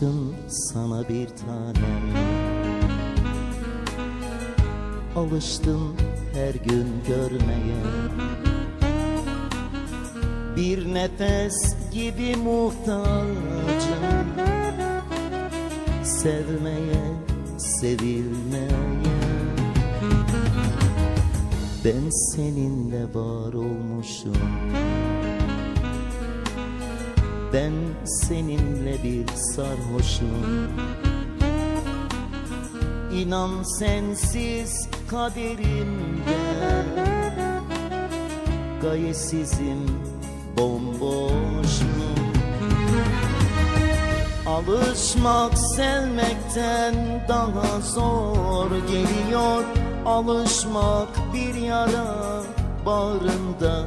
Alıştım sana bir tanem. Alıştım her gün görmeye. Bir nefes gibi muhtacım. Sevmeye, sevilmeye. Ben seninle var olmuşum ben seninle bir sarhoşum. İnan sensiz kaderimde Gayesizim bomboşum Alışmak sevmekten daha zor geliyor. Alışmak bir yara bağrında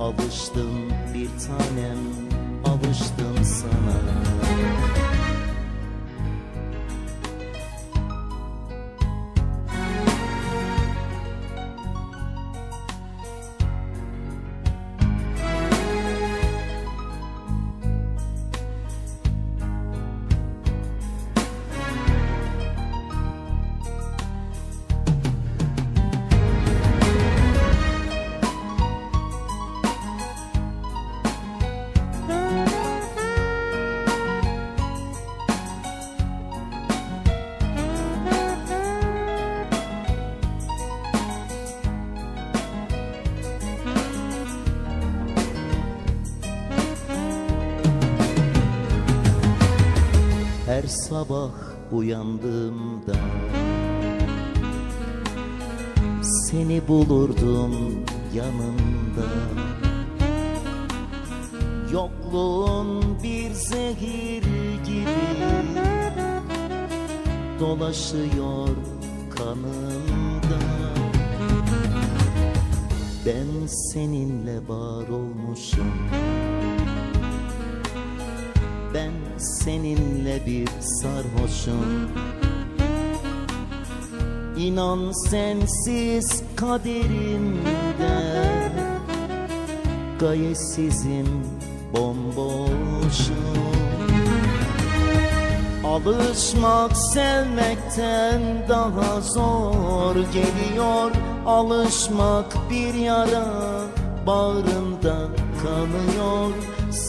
Alıştım bir tanem alıştım sana Her sabah uyandığımda Seni bulurdum yanımda Yokluğun bir zehir gibi Dolaşıyor kanımda. Ben seninle var olmuşum seninle bir sarhoşum. İnan sensiz kaderimde Gayesizim bomboşum. Alışmak sevmekten daha zor geliyor. Alışmak bir yara bağrımda kanıyor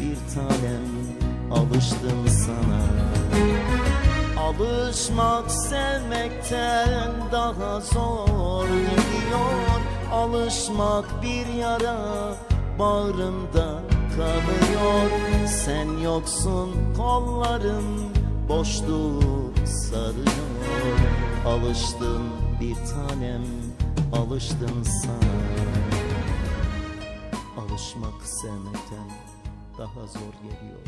bir tanem alıştım sana. Alışmak sevmekten daha zor geliyor Alışmak bir yara bağrımda kanıyor Sen yoksun kollarım boşluğu sarıyor. Alıştım bir tanem alıştım sana. Alışmak sevmekten daha zor geliyor